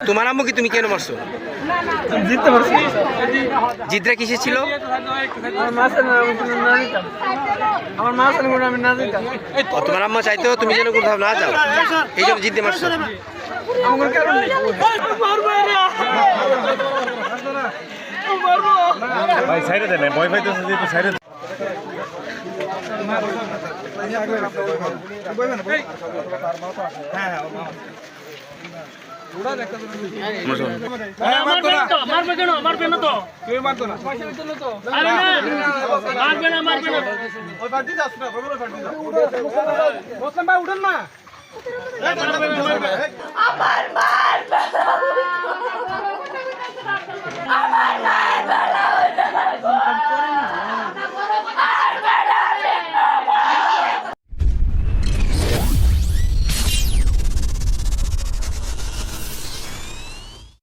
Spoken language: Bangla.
তোমার আম্মু কি তুমি কেন মারছো? জিততে পারছি। জিদ্রা কিসে ছিল? আমার মা কোনো আমি না তোমার আম্মা চাইতো তুমি যেন কোথাও না যাও। এই জন্য জিততে মারছো। আমার কোনো কারণ নেই। ভাই সাইডে দেন ভয় পাইতেছে যেহেতু সাইডে মারবে কেন মারবে না তো তুমি মারতো না মারবে না মারবে না বসলাম ভাই উঠেন না।